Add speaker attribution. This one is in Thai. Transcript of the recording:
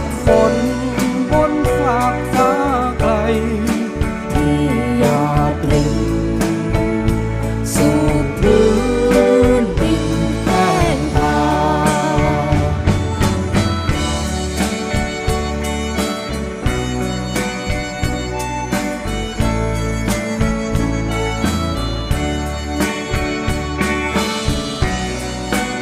Speaker 1: ดฝน
Speaker 2: บนฝาก
Speaker 1: ฟ้า
Speaker 2: ไก
Speaker 1: ล
Speaker 2: ที่อยาดหนึ่